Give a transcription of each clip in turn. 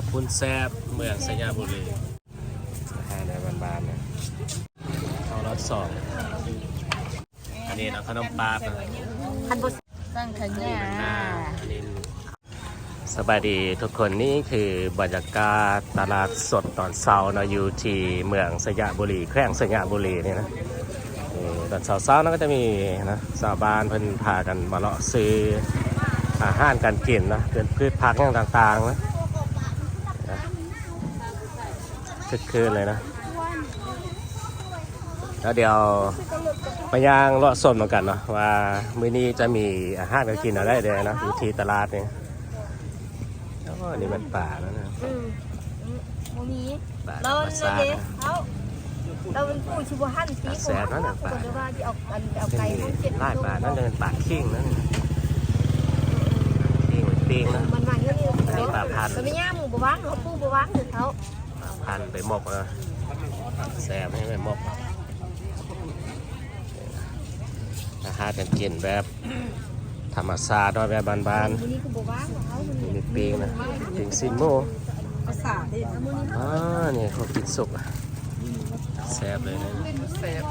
ข้าวปุ้นแซ่บเมืองสยามบุรีอาหารในบ้านๆเนี่ยเอารถสองอันนี้เราขนมปลาครับคันบุตั้งขอันนี้ยะมันหน้าอันนี้สบายดีทุกคนนี่คือบรรยากาศตลาดสดตอนเช้าเนาะอยู่ที่เมืองสยามบุรีแขวงสยามบุรีนี่นะนี่ตอนเช้าๆนั่นก็จะมีนะชาวบ้านเพิ่นพากันมาเลาะซื้ออาหารการกินนะเกินพืชผักอย่างต่างๆนะ นะคึกคืนเลยนะแล้วเดี๋ยวไปย่างเลาะสนเหมือนกันเนาะว่ามื้อนี้จะมีอาหารการกินอะไรเดี๋ยวนะอยู่ที่ตลาดเนี่ยแล้วก็นี่มันป่าแล้วนะอืมโมมีป่าธรเราเราเขาเราเป็นผู้ชิบหันสีผมเขาคนว่าที่เอาอันเอาไก่นี่มาเจ็ดไล่ป่านั่นเป็นป่าขิงนั่น เป็นปิงนะมันมาเยอะนี่อันนี้ปลาพันธุ์มันไม่ย่าหมูบวางเขาปูบวางถึงเขาพันไปหมกนะแซ่บให้ไปหมกอาหารการกินแบบธรรมชาติด้วยแบบบ้านวันนี้คือบวางของเขาๆมีปิงนะปิงซิมโมภาษาเด็ดนะมือนี้อ่านี่เขากินสุกอะแซ่บเลยนะเสพ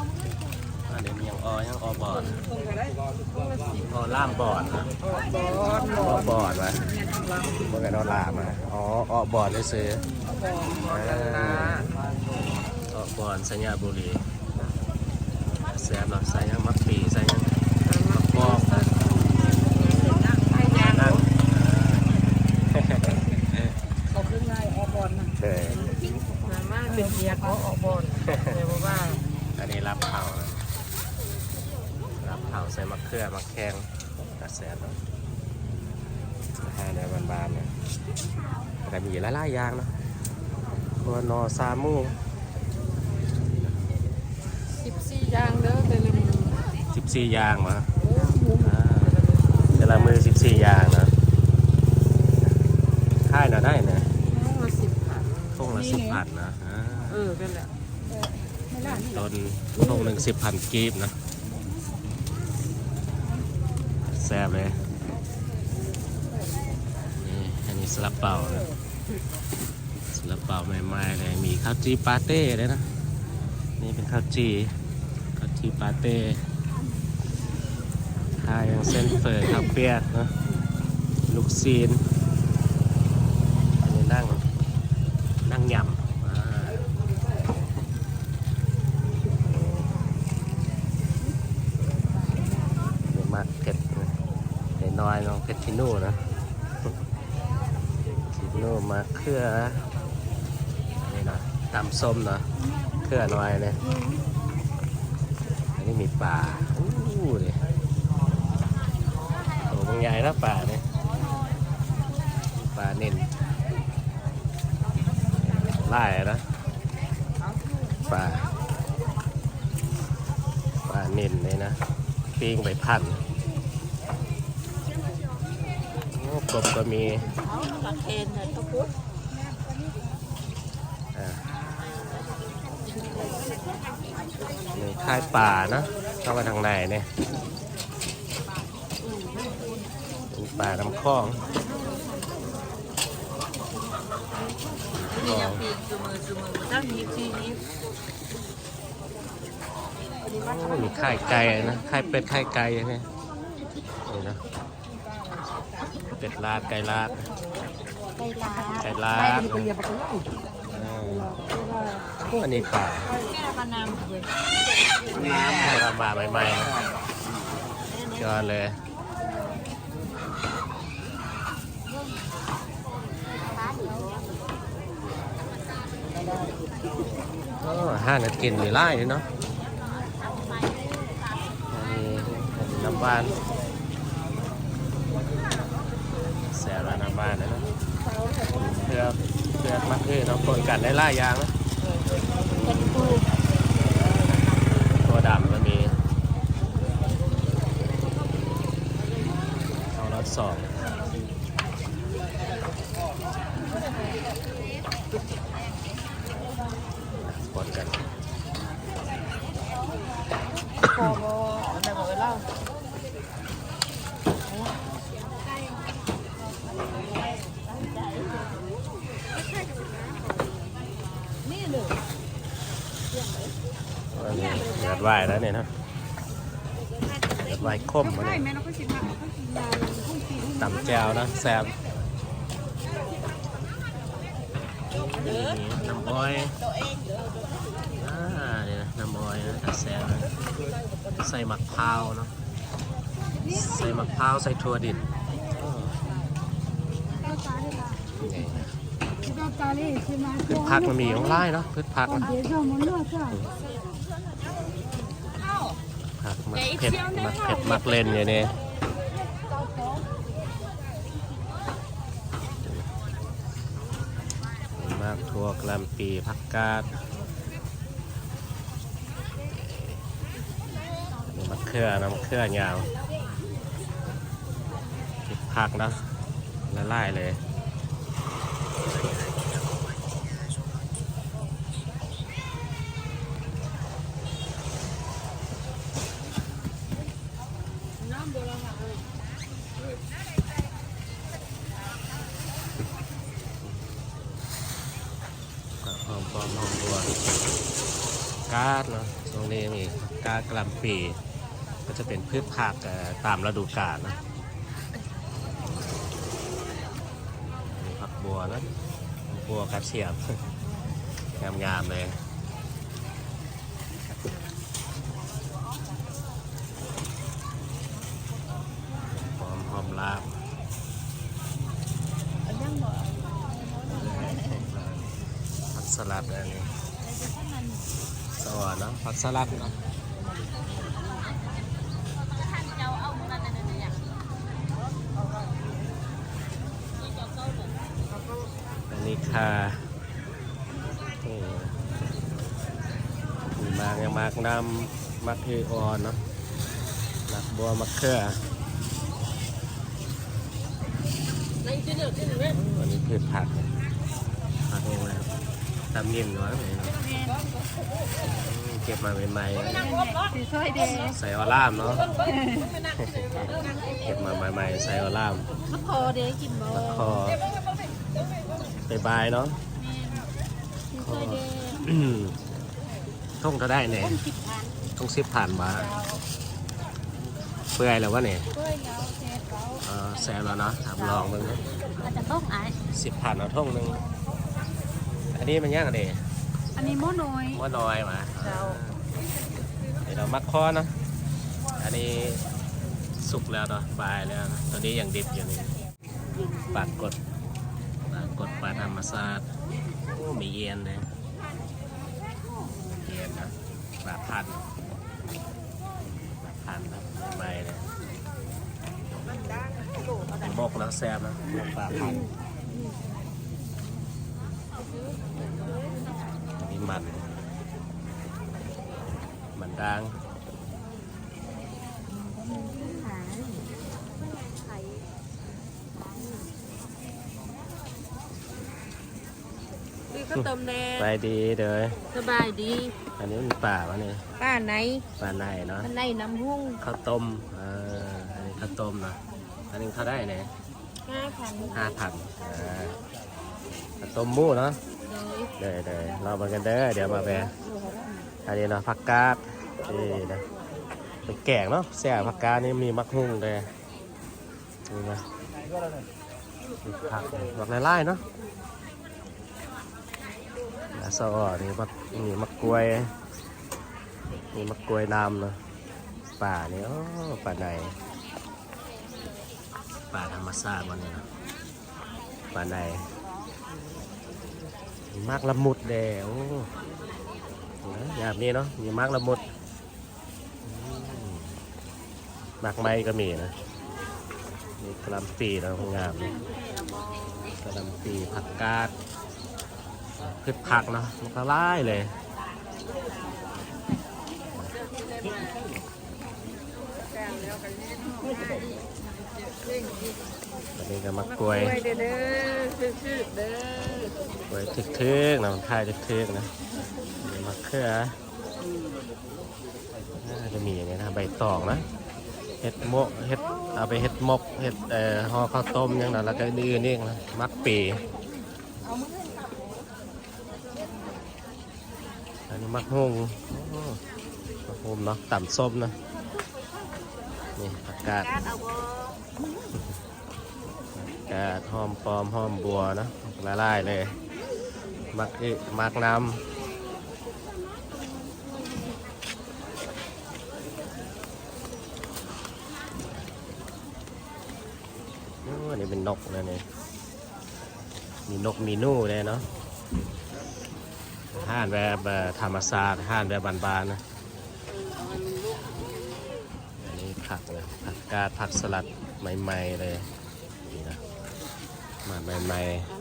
มีอยังออยังออบอดออล่ามบอดนะออบอดวะเมื่อกี้เราล่ามอะอ๋อออบอดเลยซื้อออบอดสัญญาบุรีแซ่บเนาใส่ยังมักปีใส่ยังกปอกนั่ง เขาขึ้นง่ายออกบอลนะ เด้อ มามาเป็นเสียเขาออกบอลแต่ว่า อันนี้รับเผานะรับเผาใส่ มะเขือมะแข้งกระแสบเนาะอาหารในบ้านๆเนี่ยแต่มีหลายๆอย่างเนาะตัวนอซามูสิบสี่ยางเด้อแต่ละมือสิบสี่อย่างมาอ่าแต่ละมือสิบสี่อย่างนะค่ายเนาะได้เนี่ยห้องละสิบพันทุ่งละสิบพันนะอ่าเออเป็นแหละต้นทุ่งหนึ่งสิบพันกีบนะ แซ่บเลยนี่อันนี้สลับเป่านะสลับเป่าใหม่ๆเลยมีข้าวจีปาเต้เลยนะนี่เป็นข้าวจีข้าวจีปาเต้ข้ายังเส้นเฟยข้าวเปียกนะลูกซีนอันนี้นั่งนั่งยำอ่านี่มากเผ็ดนะเผ็ดน้อยน้องเผ็ดทิ โน่นะทิโน่มาเครืออันนี้นะตำส้มเนาะเครือน้อยเนี่ยอันนี้มีปลาอู้ดิโอ้บางใหญ่แล้วปลาเนี่ยปลาเน่นไล่นะปลาปลาเน่นเลยนะปิ้งไปพันโอ้ กบก็มีปลาเคนเนี่ยตะพุดอ่านี่ค่ายป่านะเข้ามาทางไหนเนี่ยเป็นป่าน้ำคลองนี่ยังปีกคือมือคือมือตั้งยิบที่ยิบโอ้มีค่ายไก่นะค่ายเป็ดค่ายไก่ใช่ไหมนี่นะ เป็ดลาดไก่ลาดไก่ลาไก่ลาดอ่าอันนี้ป่าแก้ปลานามเลยให้เรามาใหม่ๆนะยอดเลยโอ้ห้างกันกินมีไล่เนาะนี่น้ำบ้านแสบแล้วน้ำบ้านะเนาะเพื่อเพื่อมาคือเนาะคนกันได้ล่ายางนะตัวดำก็มีเอารถสองปนกัน พอบ่ได้บ่เล่า วายแล้วเนี่ยเนาะเห็ดวายคมมา ใช่ เนี่ย แม่เราก็ชิมมาเขากิ นยาห้องปีห้องตำแจวนะแซมนี่น้ำอ้อยอ่าเนี่ยนะน้ำอ้อยนะแต่แซมนะใส่หมักพร้าวเนาะใส่หมักพร้าวใส่ถั่วดิบอ้อนี่เราตาเลยชิมมาพืชผักมันมีของไร่เนาะพืชผักนะ เดี๋ยวเรามาเลือกจ้ะ ผักมักเผ็ดมักเผ็ดมักเล่นอย่างนี้มากทั่วกลำปีผักกาดนี่มะเขือนะมะเขือยาวผักนะละลายเลย หอมปอมหอมบัวกาดเนาะตรงนี้มี ลำปีก็จะเป็นพืชผักตามฤดูกาลนะผักบัวนะบัวกระเทียมงามๆเลยหอมหอมลาบผักสลัดอันนี้สวรรค์เนะผักสลัดนะ อันนี้ค่ะนี่มีมากยังมากน้ำมักเอออนเนาะมักบัวมักเขืออันนี้พืชผักผักเองเลยตำเย็นน้อยเลยเนาะอืม เก็บมาใหม่ๆนะสีซอยแดงใส่ออล่ามเนาะ เก็บมาใหม่ๆ ใส่ออล่ามมะพอเดี๋ยวกินบ่แล้วคอไปบายเนาะ สีซอยแดงอืมท่งก็ได้เนี่ยสิบพันต้องซิบผ่านมาเปื่อยแล้ววะเนี่ยเพื่อยาวแซ่บเขาเออแซมแล้วเนาะทำลองมึงนะอาจจะต้องอายสิบผ่านเอาท่งหนึ่งอันนี้มันย่างอะไร อันนี้โมน้อยว่าน้อยมาเจ้าเดี๋ยวเรามักคอนะ อันนี้สุกแล้วเนาะบายแล้วนะตัวนี้ยังดิบอยู่นี่ปากกดปากกดปลาธรรมศาสตร์โอ้มีเอียนเลยเอียนนะปลาพันธุ์ปลาพันธุ์นะใบเลยมกแล้วแซ่บนะมกปลาพันธุ์อันนี้ มัน มันดังดีก็เติมแน่ไปดีเด้อสบายดี อันนี้มันป่าวะเนี่ยป้าไหนปลาในเนาะมันในน้ำหุ้งข้าวต้มเอออันนี้ข้าวต้มเนาะอันนี้เขาได้เนี่ยห้าพันห้าพันอ่าข้าวต้มหมูเนาะ เลยเด้อเด้เรามากันเด้อเดี๋ยวมาแปอันนี้เนาะผักกาดนี่นะเป็นแกงเนาะแซ่บผักกาดนี่มีมักหุ่งเลยนี่นะผักผักไล่ๆเนาะแล้วซอนี่มักนี่มักกล้วยนี่มักกล้วยน้ำเนาะป่านี่โอ้ป่าในป่าธรรมชาติวันนี้เนาะป่าใน มากละมุดเด้โอ้แบบนี้เนาะมีมากละมุดมากไม้ก็มีนะมีกระลำปีนะงามกระลำปีผักกาดพืชผักเนาะมันก็ไล่เลยเร่ง อันนี้ก็มะกล้วยเด้อเด้อซื่อเด้อไว้ทึกๆนะมันคายทึกๆนะมีมะเขือน่าจะมีอย่างนี้นะใบตองนะเห็ดโมกเห็ดเอาไปเห็ดมกเห็ดเอ่อห่อข้าวต้มอย่างนั้นแล้วก็อื่นๆนี่นะมักปีอันนี้มักฮงโอ้มะฮุมเนาะต่ำส้มนะนี่ผักกาดการเอาบ่กาดหอมปอมหอมบัวนะละลายเลยมักอิมักน้ำอันนี่เป็นนกนะนี่มีนกมีนู่เลยเนาะห่านแบบธรรมศาสตร์ห่านแบบบานๆนะอันนี้ผักเลยผักกาดผักสลัดใหม่ ๆ เลย มาใหม่ๆ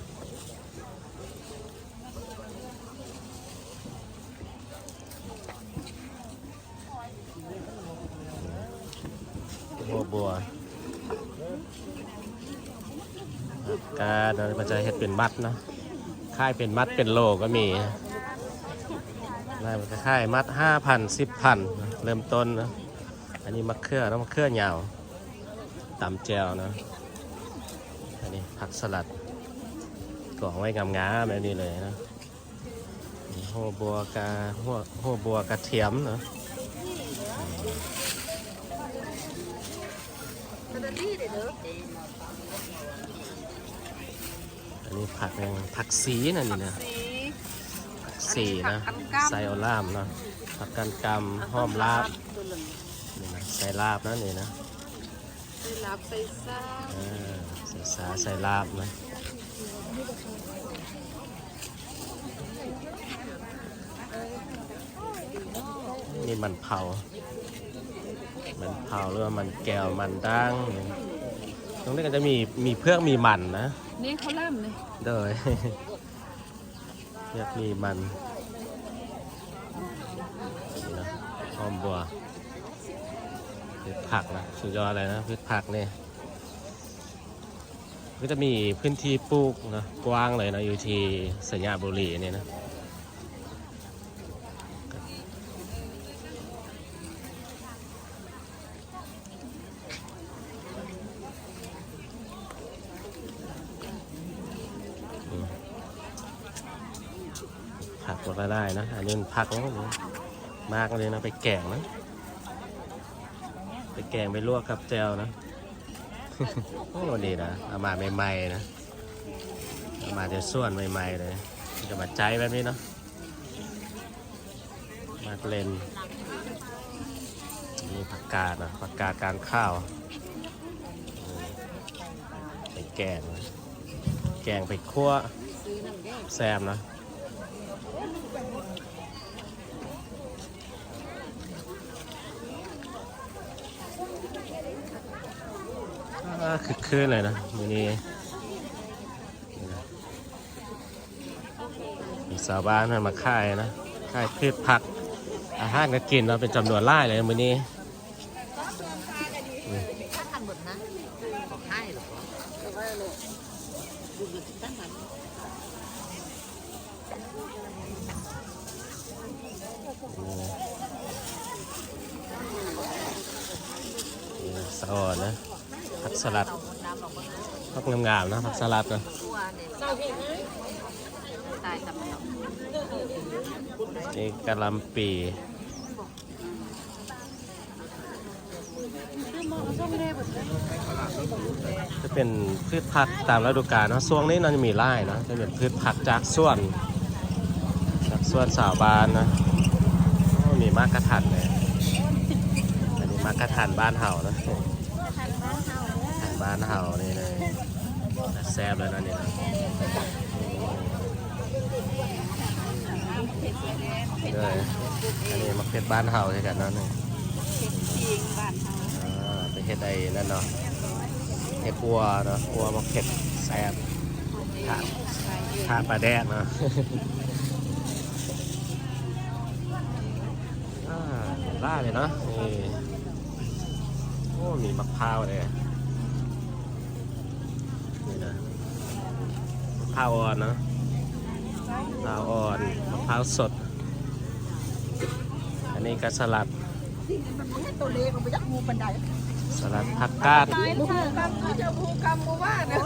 บัวบัวกาเนาะมันจะเฮ็ดเป็นมัดเนาะค่ายเป็นมัดเป็นโลก็มีได้มันจะค่ายมัดห้าพันสิบพันเริ่มต้นนะอันนี้มะเขือแล้วมะเขือยาวตำแจวนะ อันนี้ผักสลัดกล่องไว้งามๆแบบนี้เลยนะหัวบัวกาหัวหัวบัวกระเทียมเนาะสวัสดีเด้อเด้ออันนี้ผักยังผักสีนั่นนี่นะสีผักสีนะไซโอลามนะผักกันกำห้อมลาบตัวเหลืองนี่นะใส่ลาบนะนี่นะ ลาบใส่ซ่าเออใส่สาใส่ลาบนะนี่มันเผา มันเผาหรือว่ามันแก้วมันดังเนี่ยตรงนี้ก็จะมีมีเพือกมีมันนะนี่เขาล่ำเลยโดยเรียกมีมันนี่นะหอมบัว พืชผักนะสุดยอดอะไรนะพืชผักเนี่ยก็จะมีพื้นที่ปลูกนะกว้างเลยนะอยู่ที่สัญญาบุรีเนี่ยนะผักก็ได้นะ อันนี้มันผักมากเลยนะ ไปแกงนะ ไปแกงไปลวกกับแจวนะโอ้ดีนะเอามาใหม่ๆนะเอามาจะส่วนใหม่ๆเลยจะมาใจแบบนี้เนาะมาเล่นนี่ผักกาดนะผักกาดกลางข้าวไปแกง แกงไปคั่วแซมนะ คือคืนเลยนะมือนี้นี่นะมีสาวบ้านมันมาค่ายนะค่ายพืชผัก อาหารก็กินเราะเป็นจำนวนไล่เลยมือนี้ถ้าทันหมดนะบอกให้หรอก็ว่าเลยดูดูตั้งหันนี่นะสะอ่อนนะ ผักสลัดนะผักงามๆนะผักสลัดนะนี่กะหลำปีจะเป็นพืชผักตามฤดูกาลเนะช่วงนี้เราจะมีไร่นะจะเป็นพืชผักจากส่วน จากส่วนสาวบานนะมีมากกระทันเลยอันนี้มากกระทันบ้านเห่านะ บ้านเห่านี่เลยแซ่บเลยนะเนี่นะเลยอันนี้มะเขือบ้านเห่าใช่กันเนาะนี่จริงบ้านเขาอ่าไปเฮ็ดไอ้นั่นเนาะเฮ็ดอัวเนาะอัวมะเขือแซ่บถาถาปลาแดกเนาะล่าเลยเนาะนี่โอ้มีมะพร้าวเลย มะพร้าวอ่อนเนาะมะพร้าวอ่อนมะพร้าวสด อันนี้ก็สลัดตัวเล็กมันไปจักงูปันไดสลัดผักกาดลูกกำก็จะพูกำกูว่าเนี่ย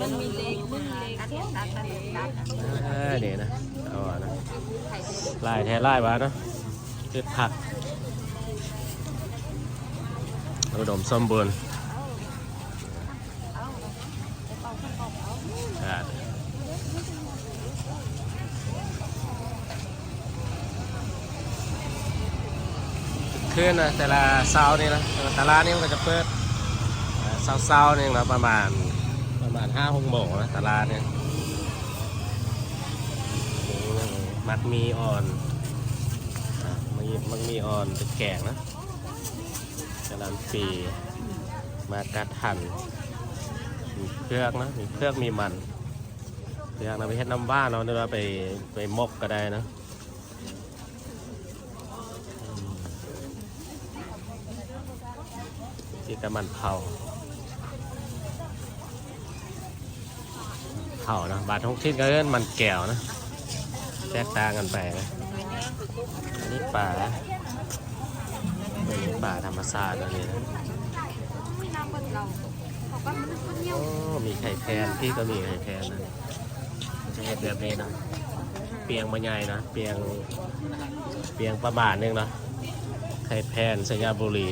มันมีเล็กมันเล็กตัดตัดตัดตัดเออนี่นะเอาอะนะไล่แท้ไล่วะเนาะคือผักอุดมสมบูรณ์ครับ คืนนะแต่ละเสาร์นี่นะแต่ละนี่มันก็จะเปิดเสาเสาร์นี่นะประมาณประมาณห้าหกโมงนะตลาดเนี่ยมัดมีอ่อนะมันมีมันมีอ่อนเป็นแกงนะกระหลำปีมากัดหั่นมีเครือกนะมีเครือกมีมันเครือกนะไปเฮ็ดน้ำบ้านเราเนี่ยเราไปไปมกก็ได้นะ ที่กำมันเผาเผานะบาทท้องชิ้นก็เอิ้นมันแก้วนะแตกต่างกันไปนะอันนี้ป่าอันนี้ป่าธรรมชาติอันนี้นะโอ้มีไข่แพนพี่ก็มีไข่แพนนะจะเห็นแบบนี้นะเปียงมาใหญ่นะเปียงเปียงประมาณนึงนะไข่แพนสัญญาบุรี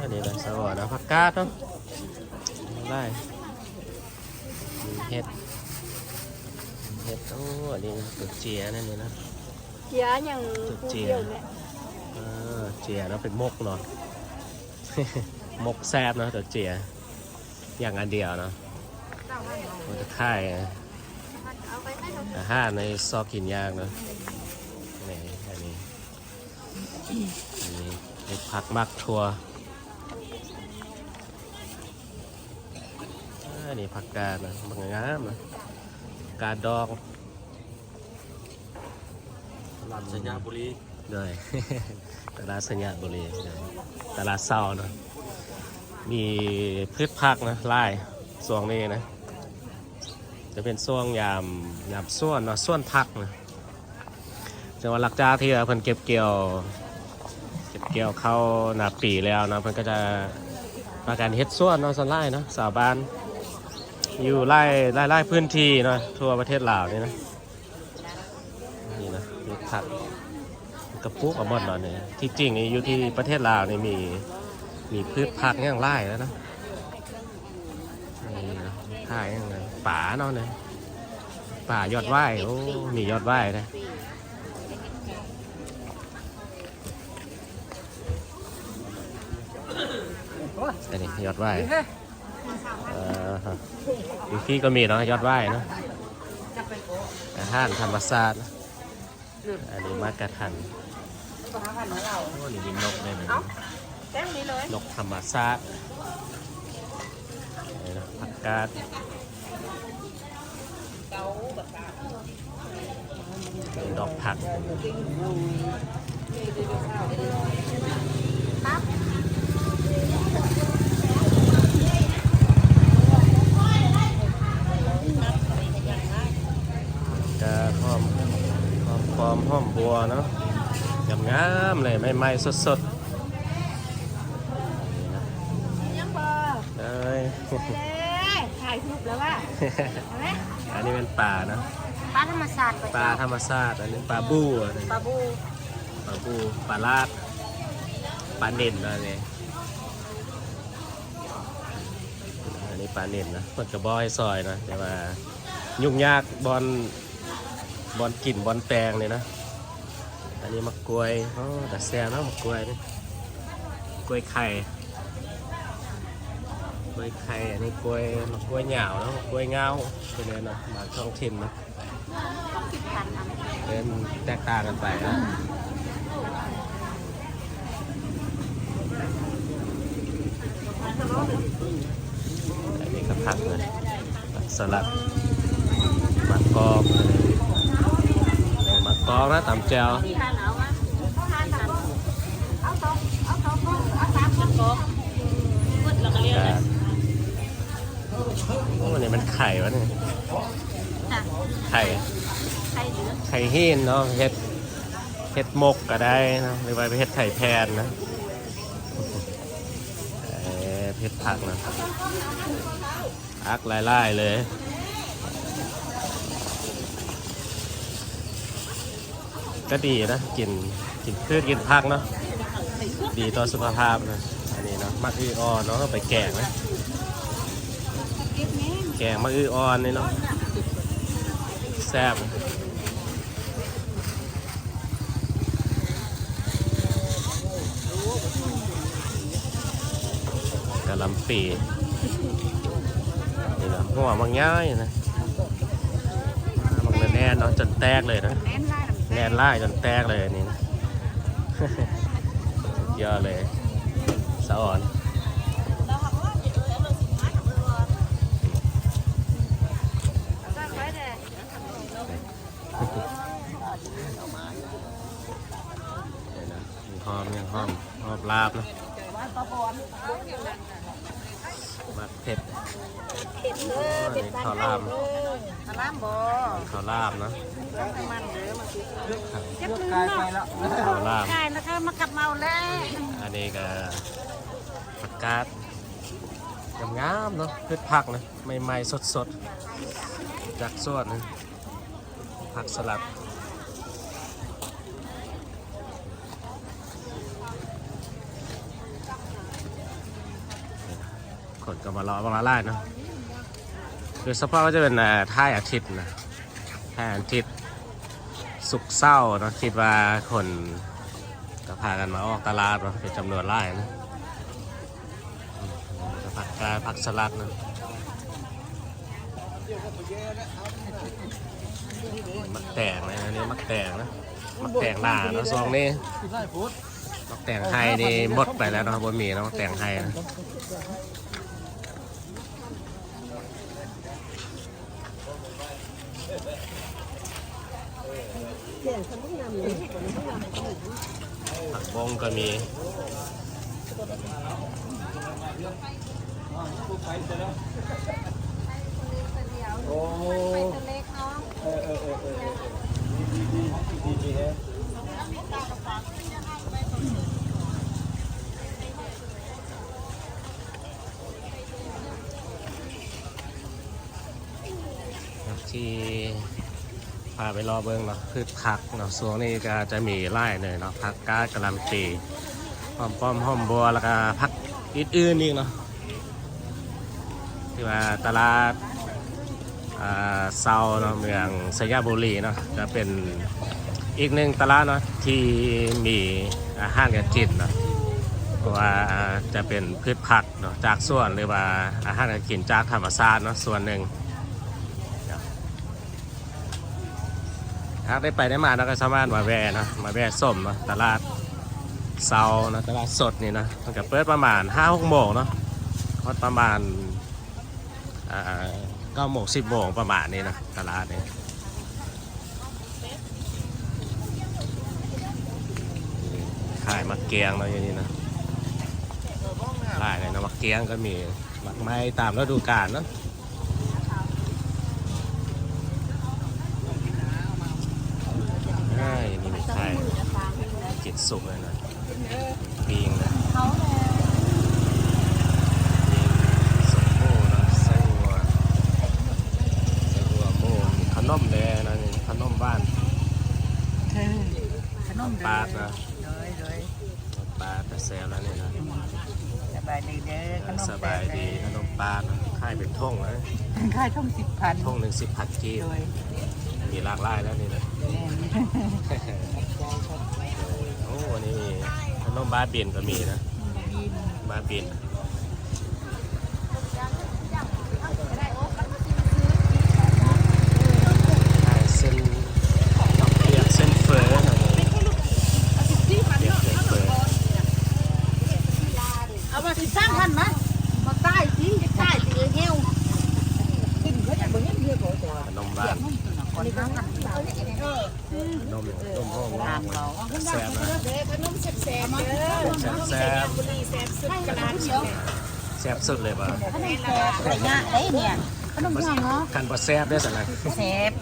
อัน นี้นะสวัสดีผักกาดเนาะได้มีเห็ดมีเห็ดโอ้อันนี้ตัวเจียนั่นนี่นะเสียอย่างกูเดียวเนี่ยเออเจียเนาะเป็นมกเนาะมกแซบเนาะตัวเจียอย่างอันเดียวเนาะมันจะค่ายอาหารในซอกกินยากเนาะนี่อันนี้อันนี้เห็ดผักมักทัว อันนี้ผักกาดนะมันงามนะกาดดองลำสัญญาบุรีด้วยตลาดสัญญาบุรีด้วยตลาดเศร้าเนอะมีพืชผักนะไล่ส่วงนี้นะ จะเป็นส่วงยามยามส่วนเนาะส่วนผักนะจังหวัดหลักจาที่เพิ่นเก็บเกี่ยว เก็บเกี่ยวเข้าหนาปีแล้วนะเพิ่นก็จะมาการเฮ็ดส่วนเนาะสันไล่เนาะสาวบ้าน อยู่ไล่ไล่ไล่พื้นที่เนาะทั่วประเทศลาวนี่นะนี่นะมีผักกระปุกอะมดเนาะเนี่ยที่จริงนี่อยู่ที่ประเทศลาวนี่มีมีพืชผักอย่างไร่แล้วนะนี่นะมีข่ายอย่างนั้นป่าเนาะเนี่ยป่ายอดไหว้โอ้มียอดไหว้นะอันนี้ยอดไหว้ ออฮะอีกที่ก็มีเนาะยอดไหว้เนาะอาหารธรรมศาสตร์อันนี้มากระทันโอ้นี่มีนกเลยนะแจ้งนี้เลยนกธรรมศาสตร์นี่นะผักกาดเป็นดอกผักกาหอมหอมปลอมหอมบัว เนาะงามๆเลยใหม่ๆสดๆยังพอเอ้ยเอ้ยถ่ายรูปแล้วว่าเห็นไหมอันนี้เป็นป่านะปลาธรรมศาสตร์ปลาธรรมชาติอันนี้ปลาบูอันนี้ปลาบูปลาบูปลาลาดปลาเน่นอะไรเนี่ยอันนี้ปลาเน่นนะมันกระบอยซอยนะแต่ว่ายุ่งยากบอลบอลกลิ่นบอลแปลงเลยนะ อันนี้มะกรวยโอ้แต่แซ่บนะมะกรวยนี่กล้วยไข่กล้วยไข่อันนี้กล้วยมะกล้วยเหงานะมะกล้วยเงาเป็นไงนะมาท้องถิ่นนะเป็นแตกต่างกันไปนะอันนี้ก็ผักเลยผักสลัดมะกอกมะก องนะตำแจววันนี่ยมันไข่วะเนี่ยไข่ ไข่เฮนเนาะเฮ็ดเฮ็ดมกก็ได้นะหรือว่าไปเฮ็ดไข่แพนนะเฮ็ดผักนะผักไล่ๆเลย ก็ดีนะกินกินพืชกินผักเนาะดีต่อสุขภาพนะอันนี้เนาะมะอื้ออ่อนเนาะเอาไปแกงนะแกงมะอื้ออ่อนนี่เนาะแซ่บกะลำปีนี่นะหัวมังง่ายนะมันแน่นเนาะจนแตกเลยนะแน่นไล่ลำ แนนไล่จนแตกเลยอันนี้ ยอดเลยสะอ่อน ตั้งไว้เลย เดี๋ยวนะมีหอมยังหอมหอมลาบนะมักเผ็ดโอ้ยข้าวลาบ สลามบ่ ข้าวลาบนะ มันเด้อมาสิเจ็บ เลือด ลืม กายไป เนาะ แล้ว ข้าวลาบ กายนะคะมาขับเมาแล้ว อันนี้ก็ผักกาดงามๆ เนาะพืชผักนะใหม่ๆสดๆ จากสวนนะผักสลัดคนก็มารอมาไล่เนาะคือสภาพก็จะเป็นท่ายอาทิตย์นะท่ายอาทิตย์สุกเศร้าเนาะคิดว่าคนก็พากันมาออกตลาดเนาะเป็นจำนวนไล่นะ ก็ผักกาผักสลัดนะมักแตงนะอันนี่มักแตงนะมักแตงหนาเนาะซองนี่มักแตงไฮนี่หมดไปแล้วเนาะบนมีเนาะมักแตงไฮนะผักบงก็มี โอ้เออเออเออเออดีดีดีดีฮะที่พาไปรอเบิ้งเนาะพืชผักเนาะส่วนนี้ก็จะมีไร่เลยเนาะผักกาดกะหล่ำปีหอมป้อมหอมบัวแล้วก็ผักอื่นๆอีกเนาะ ที่ว่าตลาดเซาเนาะเมืองสยามบุรีเนาะจะเป็นอีกหนึ่งตลาดเนาะที่มีอาหารการกินเนาะเพราะว่าจะเป็นพืชผักเนาะจากส่วนหรือว่าอาหารการกินจากธรรมชาติเนาะส่วนหนึ่งถ้าได้ไปได้มาเราก็สามารถมาแวะนะมาแวะส้มเนาะตลาดเซาเนาะตลาดสดนี่นะมันก็เปิดประมาณห้าหกโมงเนาะประมาณ เก้าโมงสิบโมงประมาณนี้นะตลาดนี้ขายมักเกียงเนาะอย่างนี้นะขายเลยนะมักเกียงก็มีมักไม้ตามฤดูกาลเนาะง่ายนี่ไม่ใช่กินสุกเลยนะปีงนะ เขาเลย ปีงสมโม่นะไส้วัวไส้วัวโม่มีขนมแดงนะนี่ขนมบ้าน ขนมปลาดนะเลยเลยปลาดแต่แซวแล้วนี่นะสบายดีเด้อขนมสบายดีขนมปลาดนะค่ายเป็นท่งนะค่ายท่องสิบพันท่งหนึ่งสิบผัดกีบโดยมีหลากหลายแล้วนี่นะโอ้อันนี่มีขนมบ้าบินก็มีนะบ้าบิน ขายเส้นข้าวเปียกเส้นเฟ้อหน่อยเปียกเส้นเฟ้อ เอามาสิสร้างพันมั้ยมาใต้สิใต้สิเงี้ยวกินเขาจะบ่เห็นเยอะกว่า ขนมบ้าน คนนี้ก็ทำ นมนมห้อง ตามเรา แซ่บนะ ขนมแซ่บๆเด้อ แซ่บแซ่บบุรีแซ่บสุดกระดานเชียวแซ่บสุดเลยป่ะขนมแซ่บอะไรเงี้ยไอ้เนี่ยขนมย่างเนาะคันบ่แซ่บได้สินะแซ่บ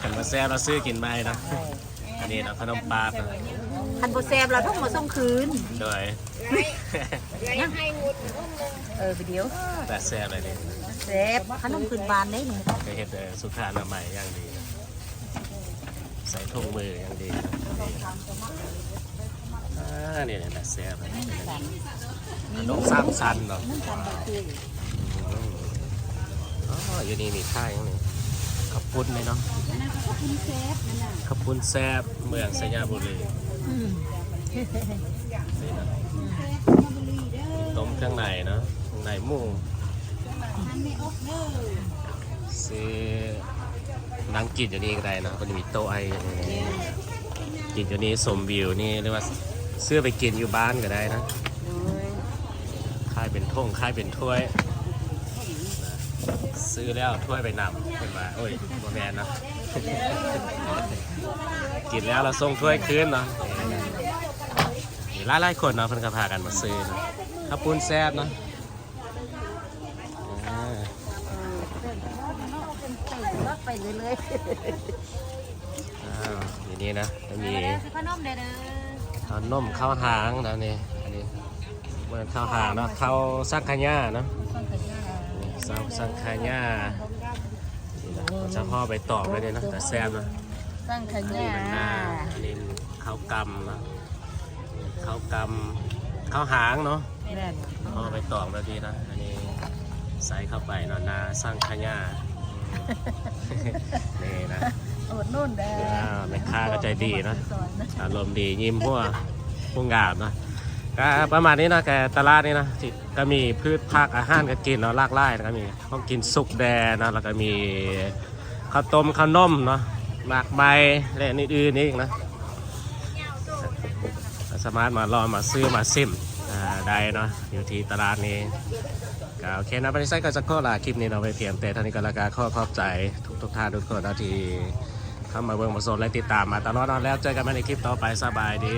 คันบ่แซ่บเราซื้อกินไปนะอันนี้นะขนมปลาดนะอคันโบแซมเราต้องมาส่งคืนโดยยังเออไปเดี๋ยวแต่แซ่บเลยนี่แซบขนมคืนบานได้หนึ่งเคยเห็นแต่สุขาอนามัยอย่างดี ใส่ถุงมืออย่างดีอ่านี่แหละแซ่บขนมสามชั้นเนาะอ๋ออยู่นี่มีค่ายอย่างนี้ขับปุ้นไหมเนาะขับปุ้นแซ่บเมืองสยามบุรีนี่นะต้มเครื่องในเนาะเครื่องในหมูซื้อ นั่งกินอยู่นี่ก็ได้นะมันจะมีโต๊ะไอ้กินอยู่นี่สมวิวนี่เรียกว่าซื้อไปกินอยู่บ้านก็ได้นะค่ายเป็นท่งค่ายเป็นถ้วย ซื้อแล้วถ้วยไปนำขึ้นมาโอ้ยโมแมนนะกินแล้วเราส่งถ้วยคืนเนาะหลายหลายคนเนาะเพิ่นก็พากันมาซื้อนะข้าวปุ้นแซ่บเนาะ อ้าวอย่างนี้นะจะมีขนมเด้อข้าวนมข้าวหางนะนี่อันนี้เหมือนข้าวหางเนาะข้าวสังขยาเนาะนี่สังสังขยานี่นะเขาจะห่อใบตองไว้เลยเนาะแต่แซ่บเนาะตั้งขอันยานี้มันหน้าอันนี้ข้าวกำนะข้าวกำข้าวหางเนาะแม่นเอาไปตอกแบบนี้นะอันนี้ใส่เข้าไปเนาะนาสร้างขยา นี่นะอดนู่นเด้ออ่าแม่ค้าก็ใจดีนะ อารมณ์ดียิ้มหัวพุ่งงามนะก็ประมาณนี้นะแกตลาดนี่นะที่ก็มีพืชผักอาหารก็กินเนาะหลากหลายนะก็มีต้องกินสุกแดนะแล้วก็มีข้าวต้มข้าวนมเนาะหมากใบและอื่นๆนี่อีกนะก็สามารถมาลองมาซื้อมาซิมอ่าได้เนาะอยู่ที่ตลาดนี้ ก็โอเคนะบริษัทก็จะขอลาคลิปนี้เราไปเพียงแต่ท่านี้ก็แล้วกันขอขอบใจทุกทุกท่านทุกคนที่เข้ามาเบิ่งมาสนและติดตามมาตลอดนาะแล้วเจอกันใหม่ในคลิปต่อไปสบายดี